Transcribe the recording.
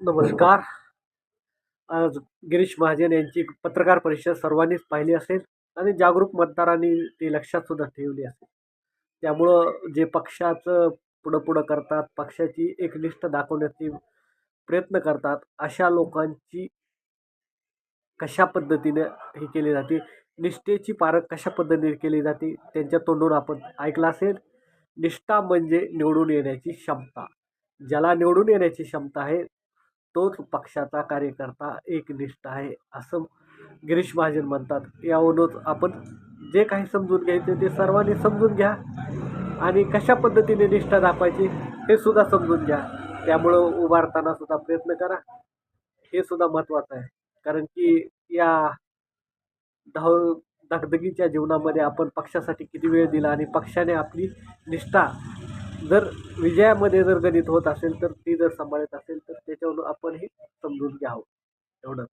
नमस्कार. आज गिरीश महाजन यांची पत्रकार परिषद सर्वांनीच पाहिली असेल आणि जागरूक मतदारांनी ती लक्षात सुद्धा ठेवली असेल. त्यामुळं जे पक्षाचं पुढं पुढं करतात पक्षाची एकनिष्ठ दाखवण्याची प्रयत्न करतात अशा लोकांची कशा पद्धतीने हे केली जाते निष्ठेची पारख कशा पद्धतीने केली जाते त्यांच्या तोंडून आपण ऐकलं असेल. निष्ठा म्हणजे निवडून येण्याची क्षमता. ज्याला निवडून येण्याची क्षमता आहे तोच पक्षाचा कार्यकर्ता एकनिष्ठ आहे असं गिरीश महाजन म्हणतात. यावरूनच आपण जे काही समजून घ्यायचे ते सर्वांनी समजून घ्या आणि कशा पद्धतीने निष्ठा दाखवायची हे सुद्धा समजून घ्या. त्यामुळं उभारताना सुद्धा प्रयत्न करा. हे सुद्धा महत्त्वाचं आहे. कारण की या धाव धगधगीच्या जीवनामध्ये आपण पक्षासाठी किती वेळ दिला आणि पक्षाने आपली निष्ठा जर विजयामध्ये जर गणित होत असेल तर ती जर सांभाळत असेल तर त्याच्यावरून आपणही समजून घ्यावं. एवढंच.